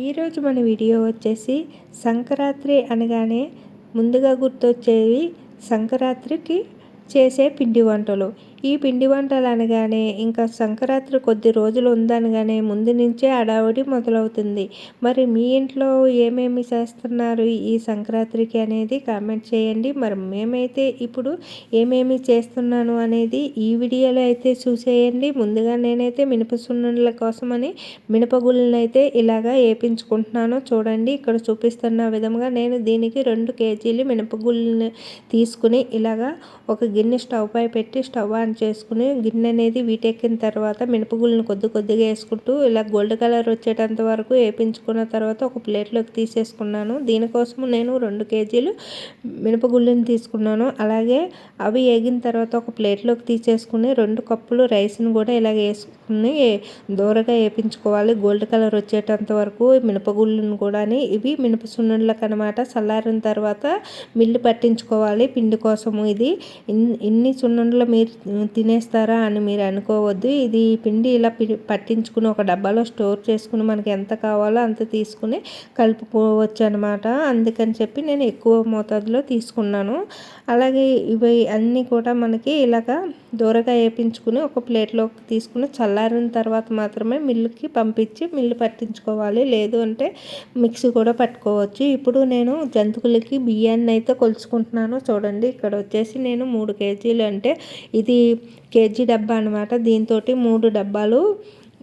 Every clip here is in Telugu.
ఈరోజు మన వీడియో వచ్చేసి సంక్రాంతి అనగానే ముందుగా గుర్తొచ్చేవి సంక్రాంతికి చేసే పిండి వంటలు. ఈ పిండి వంటలు అనగానే ఇంకా సంక్రాంతి కొద్ది రోజులు ఉందనగానే ముందు నుంచే అడావుడి మొదలవుతుంది. మరి మీ ఇంట్లో ఏమేమి చేస్తున్నారు ఈ సంక్రాంతికి అనేది కామెంట్ చేయండి. మరి మేమైతే ఇప్పుడు ఏమేమి చేస్తున్నాను అనేది ఈ వీడియోలో అయితే చూసేయండి. ముందుగా నేనైతే మినపసున్నుల కోసమని మినపగుళ్ళని అయితే ఇలాగా వేపించుకుంటున్నాను చూడండి ఇక్కడ చూపిస్తున్న విధంగా నేను దీనికి రెండు కేజీలు మినపగుళ్ళని తీసుకుని ఇలాగా ఒక గిన్నె స్టవ్ పై పెట్టి స్టవ్ ఆన్ చేసుకుని గిన్నె అనేది వీటెక్కిన తర్వాత మినపగుళ్ళని కొద్ది కొద్దిగా వేసుకుంటూ ఇలా గోల్డ్ కలర్ వచ్చేటంత వరకు వేపించుకున్న తర్వాత ఒక ప్లేట్లోకి తీసేసుకున్నాను. దీనికోసం నేను రెండు కేజీలు మినపగుళ్ళని తీసుకున్నాను. అలాగే అవి వేగిన తర్వాత ఒక ప్లేట్లోకి తీసేసుకుని రెండు కప్పులు రైస్ని కూడా ఇలా వేసుకుని దూరగా వేపించుకోవాలి. గోల్డ్ కలర్ వచ్చేటంత వరకు మినపగుళ్ళను కూడా ఇవి మినప సున్నుండలకు అనమాట చల్లారిన తర్వాత మిల్లు పట్టించుకోవాలి పిండి కోసము ఇది. ఇన్ని సున్నుండలు మీరు తినేస్తారా అని మీరు అనుకోవద్దు. ఇది పిండి ఇలా పట్టించుకుని ఒక డబ్బాలో స్టోర్ చేసుకుని మనకి ఎంత కావాలో అంత తీసుకుని కలుపుకోవచ్చు అనమాట అందుకని చెప్పి నేను ఎక్కువ మోతాదులో తీసుకున్నాను. అలాగే ఇవి అన్నీ కూడా మనకి ఇలాగ దూరగా వేపించుకుని ఒక ప్లేట్లోకి తీసుకుని చల్లారిన తర్వాత మాత్రమే మిల్లుకి పంపించి మిల్లు పట్టించుకోవాలి. లేదు అంటే మిక్సీ కూడా పట్టుకోవచ్చు. ఇప్పుడు నేను జంతువులకి బియ్యాన్ని అయితే కొలుచుకుంటున్నాను. చూడండి ఇక్కడ వచ్చేసి నేను మూడు కేజీలు అంటే ఇది కేజీ డబ్బా అనమాట దీంతో మూడు డబ్బాలు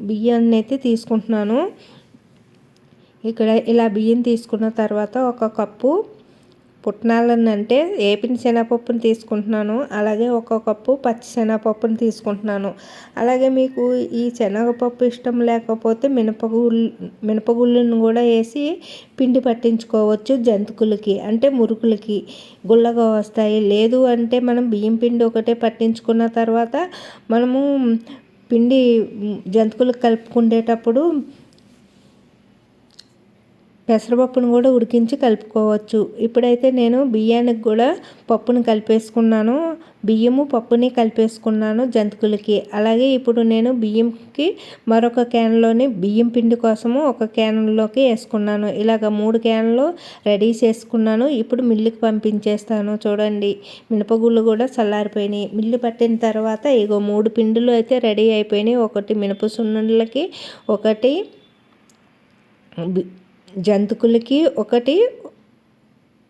బియ్యాన్ని అయితే తీసుకుంటున్నాను. ఇక్కడ ఇలా బియ్యం తీసుకున్న తర్వాత ఒక కప్పు పుట్నాలను అంటే ఏపిన శనగపప్పును తీసుకుంటున్నాను అలాగే ఒక కప్పు పచ్చి శనగపప్పును తీసుకుంటున్నాను. అలాగే మీకు ఈ శనగపప్పు ఇష్టం లేకపోతే మినపగుళ్ళు మినపగుళ్ళను కూడా వేసి పిండి పట్టించుకోవచ్చు జంతుకులకి అంటే మురుకులకి. గుల్లగా వస్తాయి. లేదు అంటే మనం బియ్యం పిండి ఒకటే పట్టించుకున్న తర్వాత మనము పిండి జంతుకులకు కలుపుకునేటప్పుడు పెసరపప్పును కూడా ఉడికించి కలుపుకోవచ్చు. ఇప్పుడైతే నేను బియ్యానికి కూడా పప్పును కలిపేసుకున్నాను. బియ్యము పప్పుని కలిపేసుకున్నాను జంతికలకి. అలాగే ఇప్పుడు నేను బియ్యంకి మరొక క్యాన్లోని బియ్యం పిండి కోసము ఒక క్యాన్లోకి వేసుకున్నాను. ఇలాగ మూడు క్యాన్లు రెడీ చేసుకున్నాను. ఇప్పుడు మిల్లుకి పంపించేస్తాను. చూడండి మినపగుళ్ళు కూడా చల్లారిపోయినాయి. మిల్లు పట్టిన తర్వాత ఇగో మూడు పిండిలు అయితే రెడీ అయిపోయినాయి. ఒకటి మినప సున్నుండలకి ఒకటి జంతుకులకి ఒకటి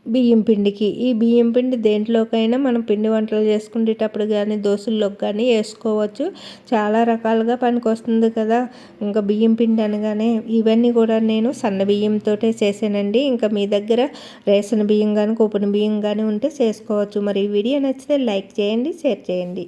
బియ్యం పిండికి. ఈ బియ్యం పిండి దేంట్లోకైనా మనం పిండి వంటలు చేసుకునేటప్పుడు కానీ దోశల్లోకి కానీ వేసుకోవచ్చు. చాలా రకాలుగా పనికి వస్తుంది కదా. ఇంకా బియ్యం పిండి అనగానే ఇవన్నీ కూడా నేను సన్న బియ్యంతో చేసానండి. ఇంకా మీ దగ్గర రేషన్ బియ్యం కానీ కూపన్ బియ్యం కానీ ఉంటే చేసుకోవచ్చు. మరి ఈ వీడియో నచ్చితే లైక్ చేయండి షేర్ చేయండి.